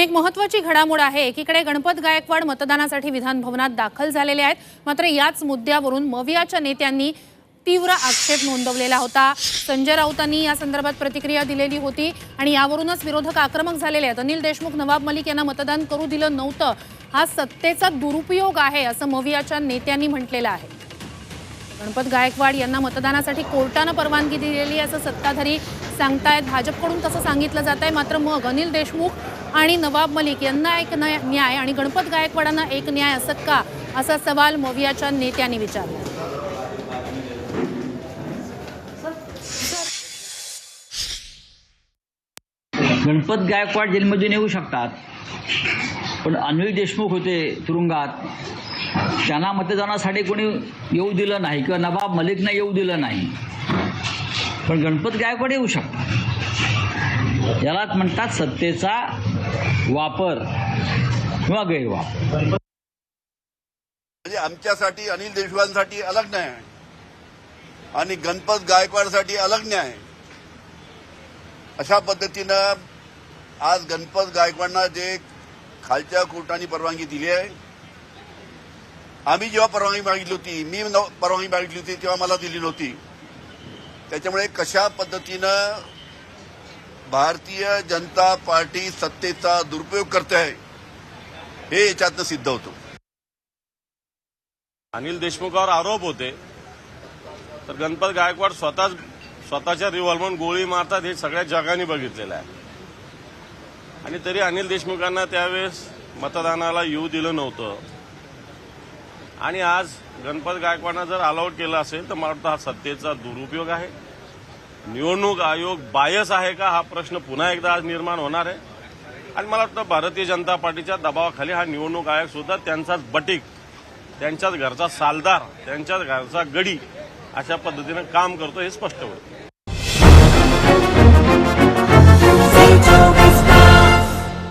आणि एक महत्वाची घडामोड आहे. एकीकडे गणपत गायकवाड मतदानासाठी विधान भवनात दाखल झालेले आहेत. मात्र याच मुद्द्यावरून मवियाच्या नेत्यांनी तीव्र आक्षेप नोंदवलेला होता. संजय राऊतांनी या संदर्भात प्रतिक्रिया दिलेली होती आणि यावरूनच विरोधक आक्रमक झालेले आहेत. अनिल देशमुख नवाब मलिक यांना मतदान करू दिलं नव्हतं. हा सत्तेचा दुरुपयोग आहे असं मवियाच्या नेत्यांनी म्हटलेलं आहे. गणपत गायकवाड यांना मतदानासाठी कोर्टानं परवानगी दिलेली असं सत्ताधारी सांगतायत. भाजपकडून तसं सांगितलं जात आहे मात्र मग अनिल देशमुख आणि नवाब मलिक यांना एक न्याय न्याय आणि गणपत गायकवाडांना एक न्याय असत का? असा सवाल मवियाच्या नेत्यांनी विचारला. गणपत गायकवाड जेलमधून येऊ शकतात. पण अनिल देशमुख होते तुरुंगात. त्यांना मतदानासाठी कोणी येऊ दिलं नाही किंवा नवाब मलिकना येऊ दिलं नाही. पण गणपत गायकवाड येऊ शकतात. यालाच म्हणतात सत्तेचा वापर किंवा गैरवापर. म्हणजे आमच्यासाठी अनिल देशमुखांसाठी अलग न्याय आहे. आणि गणपत गायकवाडसाठी अलग न्याय अशा पद्धतीनं आज गणपत गायकवाडांना जे खालच्या कोर्टाने परवानगी दिली आहे आम्ही जेव्हा परवानगी मागितली होती मी परवानगी मागितली होती तेव्हा मला दिली नव्हती. त्याच्यामुळे कशा पद्धतीनं भारतीय जनता पार्टी सत्तेचा दुरुपयोग करते आहे. हे याच्यातनं सिद्ध होतं. अनिल देशमुखावर आरोप होते. तर गणपत गायकवाड स्वतःच स्वतःच्या रिव्हॉल्वर गोळी मारतात हे सगळ्या जगाने बघितलेलं आहे. आणि तरी अनिल देशमुखांना त्यावेळेस मतदानाला येऊ दिलं नव्हतं. आणि आज गणपत गायकवाडनं जर अलाउट केलं असेल तर मला वाटतं हा सत्तेचा दुरुपयोग आहे. निवडणूक आयोग बायस आहे का हा प्रश्न पुन्हा एकदा आज निर्माण होणार आहे. आणि मला वाटतं भारतीय जनता पार्टीच्या दबावाखाली हा निवडणूक आयोग सुद्धा त्यांचाच बटीक त्यांच्याच घरचा सालदार त्यांच्याच घरचा गडी अशा पद्धतीनं काम करतो हे स्पष्ट होतं.